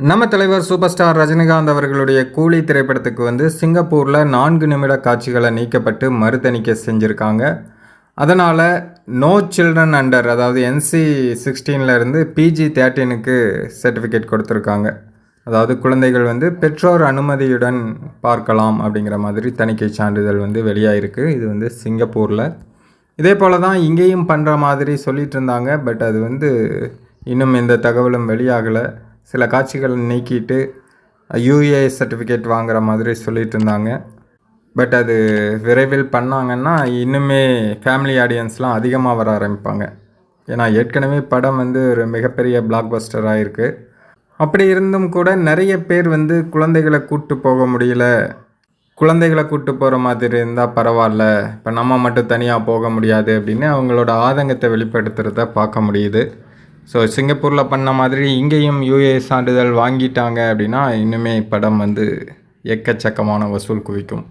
நம்ம தலைவர் super star Rajinikanth அவர்களுடைய கூலி திரைப்படத்துக்கு வந்து சிங்கப்பூரில் நான்கு நிமிட காட்சிகளை நீக்கப்பட்டு மறுதணிக்கை செஞ்சுருக்காங்க. அதனால் நோ சில்ட்ரன் அண்டர் அதாவது என்சி இருந்து பிஜி தேர்ட்டீனுக்கு சர்டிஃபிகேட் கொடுத்துருக்காங்க. அதாவது குழந்தைகள் வந்து பெற்றோர் அனுமதியுடன் பார்க்கலாம் அப்படிங்கிற மாதிரி தணிக்கை சான்றிதழ் வந்து வெளியாகிருக்கு இது வந்து சிங்கப்பூரில். இதே போல் தான் இங்கேயும் பண்ணுற மாதிரி சொல்லிகிட்டு இருந்தாங்க. பட் அது வந்து இன்னும் எந்த தகவலும் வெளியாகலை. சில காட்சிகள் நீக்கிட்டு யூஏ சர்டிஃபிகேட் வாங்குற மாதிரி சொல்லிட்டு இருந்தாங்க. பட் அது விரைவில் பண்ணாங்கன்னா இன்னுமே ஃபேமிலி ஆடியன்ஸ்லாம் அதிகமாக வர ஆரம்பிப்பாங்க. ஏன்னா ஏற்கனவே படம் வந்து ஒரு மிகப்பெரிய பிளாக் பஸ்டராக இருக்குது அப்படி இருந்தும் கூட நிறைய பேர் வந்து குழந்தைகளை கூட்டு போக முடியல. குழந்தைகளை கூட்டு போகிற மாதிரி இருந்தால் பரவாயில்ல. இப்போ நம்ம மட்டும் தனியாக போக முடியாது அப்படின்னு அவங்களோட ஆதங்கத்தை வெளிப்படுத்துகிறத பார்க்க முடியுது. ஸோ சிங்கப்பூரில் பண்ண மாதிரி இங்கேயும் யூஏ சான்றிதழ் வாங்கிட்டாங்க அப்படின்னா இன்னுமே படம் வந்து எக்கச்சக்கமான வசூல் குவிக்கும்.